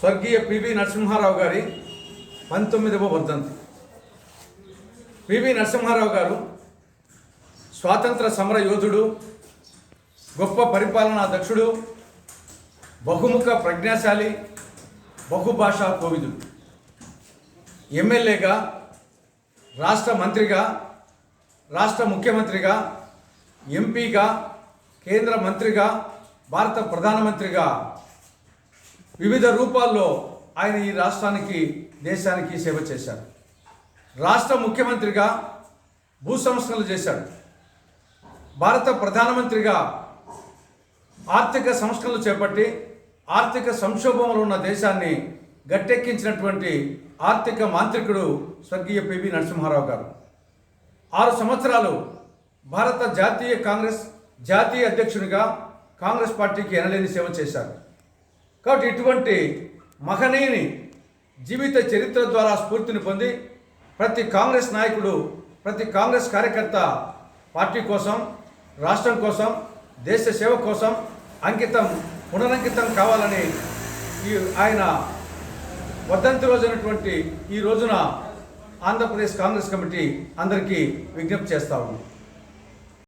స్వర్గీయ పివి నరసింహారావు గారి పంతొమ్మిదవ వర్ధంతి. పివి నరసింహారావు గారు స్వాతంత్ర సమర యోధుడు గొప్ప పరిపాలనా దక్షుడు బహుముఖ ప్రజ్ఞాశాలి బహుభాషా కోవిదుడు. ఎమ్మెల్యేగా రాష్ట్ర మంత్రిగా రాష్ట్ర ముఖ్యమంత్రిగా ఎంపీగా కేంద్ర మంత్రిగా భారత ప్రధానమంత్రిగా వివిధ రూపాల్లో ఆయన ఈ రాష్ట్రానికి దేశానికి సేవ చేశారు. రాష్ట్ర ముఖ్యమంత్రిగా భూ సంస్కరణలు చేశాడు భారత ప్రధానమంత్రిగా ఆర్థిక సంస్కరణలు చేపట్టి ఆర్థిక సంక్షోభంలో ఉన్న దేశాన్ని గట్టెక్కించినటువంటి ఆర్థిక మాంత్రికుడు స్వర్గీయ పివి నరసింహారావు గారు. ఆరు సంవత్సరాలు భారత జాతీయ కాంగ్రెస్ జాతీయ అధ్యక్షునిగా కాంగ్రెస్ పార్టీకి ఎనలేని సేవ చేశారు. కాబట్టి ఇటువంటి మహనీయుని జీవిత చరిత్ర ద్వారా స్ఫూర్తిని పొంది ప్రతి కాంగ్రెస్ నాయకుడు ప్రతి కాంగ్రెస్ కార్యకర్త పార్టీ కోసం రాష్ట్రం కోసం దేశ సేవ కోసం అంకితం పునరంకితం కావాలని ఈ ఆయన వద్దంతి రోజైనటువంటి ఈ రోజున ఆంధ్రప్రదేశ్ కాంగ్రెస్ కమిటీ అందరికీ విజ్ఞప్తి చేస్తా ఉంది.